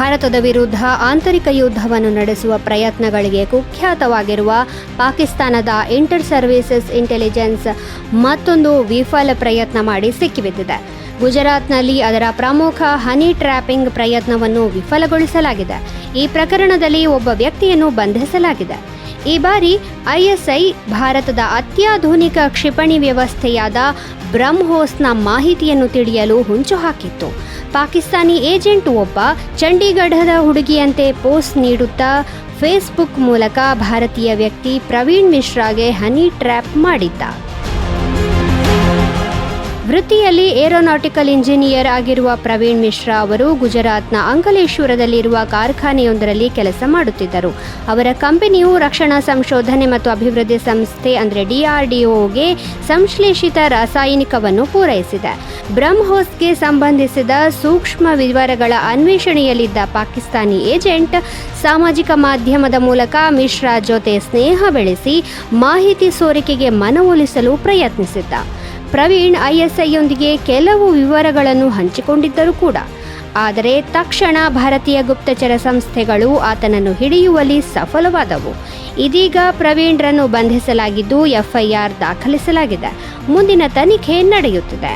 ಭಾರತದ ವಿರುದ್ಧ ಆಂತರಿಕ ಯುದ್ಧವನ್ನು ನಡೆಸುವ ಪ್ರಯತ್ನಗಳಿಗೆ ಕುಖ್ಯಾತವಾಗಿರುವ ಪಾಕಿಸ್ತಾನದ ಇಂಟರ್ ಸರ್ವೀಸಸ್ ಇಂಟೆಲಿಜೆನ್ಸ್ ಮತ್ತೊಂದು ವಿಫಲ ಪ್ರಯತ್ನ ಮಾಡಿ ಸಿಕ್ಕಿಬಿದ್ದಿದೆ. ಗುಜರಾತ್ನಲ್ಲಿ ಅದರ ಪ್ರಮುಖ ಹನಿ ಟ್ರ್ಯಾಪಿಂಗ್ ಪ್ರಯತ್ನವನ್ನು ವಿಫಲಗೊಳಿಸಲಾಗಿದೆ. ಈ ಪ್ರಕರಣದಲ್ಲಿ ಒಬ್ಬ ವ್ಯಕ್ತಿಯನ್ನು ಬಂಧಿಸಲಾಗಿದೆ. ಈ ಬಾರಿ ಐಎಸ್ಐ ಭಾರತದ ಅತ್ಯಾಧುನಿಕ ಕ್ಷಿಪಣಿ ವ್ಯವಸ್ಥೆಯಾದ ಬ್ರಹ್ಮೋಸ್ನ ಮಾಹಿತಿಯನ್ನು ತಿಳಿಯಲು ಹುಂಚು ಹಾಕಿತ್ತು. ಪಾಕಿಸ್ತಾನಿ ಏಜೆಂಟ್ ಒಬ್ಬ ಚಂಡೀಗಢದ ಹುಡುಗಿಯಂತೆ ಪೋಸ್ಟ್ ನೀಡುತ್ತಾ ಫೇಸ್ಬುಕ್ ಮೂಲಕ ಭಾರತೀಯ ವ್ಯಕ್ತಿ ಪ್ರವೀಣ್ ಮಿಶ್ರಾಗೆ ಹನಿ ಟ್ರ್ಯಾಪ್ ಮಾಡಿದ್ದ. ವೃತ್ತಿಯಲ್ಲಿ ಏರೋನಾಟಿಕಲ್ ಇಂಜಿನಿಯರ್ ಆಗಿರುವ ಪ್ರವೀಣ್ ಮಿಶ್ರಾ ಅವರು ಗುಜರಾತ್ನ ಅಂಕಲೇಶ್ವರದಲ್ಲಿರುವ ಕಾರ್ಖಾನೆಯೊಂದರಲ್ಲಿ ಕೆಲಸ ಮಾಡುತ್ತಿದ್ದರು. ಅವರ ಕಂಪನಿಯು ರಕ್ಷಣಾ ಸಂಶೋಧನೆ ಮತ್ತು ಅಭಿವೃದ್ಧಿ ಸಂಸ್ಥೆ, ಅಂದರೆ ಡಿಆರ್ಡಿಒಗೆ ಸಂಶ್ಲೇಷಿತ ರಾಸಾಯನಿಕವನ್ನು ಪೂರೈಸಿದೆ. ಬ್ರಹ್ಮೋಸ್ಗೆ ಸಂಬಂಧಿಸಿದ ಸೂಕ್ಷ್ಮ ವಿವರಗಳ ಅನ್ವೇಷಣೆಯಲ್ಲಿದ್ದ ಪಾಕಿಸ್ತಾನಿ ಏಜೆಂಟ್ ಸಾಮಾಜಿಕ ಮಾಧ್ಯಮದ ಮೂಲಕ ಮಿಶ್ರಾ ಜೊತೆ ಸ್ನೇಹ ಬೆಳೆಸಿ ಮಾಹಿತಿ ಸೋರಿಕೆಗೆ ಮನವೊಲಿಸಲು ಪ್ರಯತ್ನಿಸಿದ್ದ. ಪ್ರವೀಣ್ ಐಎಸ್ಐಯೊಂದಿಗೆ ಕೆಲವು ವಿವರಗಳನ್ನು ಹಂಚಿಕೊಂಡಿದ್ದರು ಕೂಡ. ಆದರೆ ತಕ್ಷಣ ಭಾರತೀಯ ಗುಪ್ತಚರ ಸಂಸ್ಥೆಗಳು ಆತನನ್ನು ಹಿಡಿಯುವಲ್ಲಿ ಸಫಲವಾದವು. ಇದೀಗ ಪ್ರವೀಣ್ರನ್ನು ಬಂಧಿಸಲಾಗಿದ್ದು ಎಫ್ಐಆರ್ ದಾಖಲಿಸಲಾಗಿದೆ. ಮುಂದಿನ ತನಿಖೆ ನಡೆಯುತ್ತಿದೆ.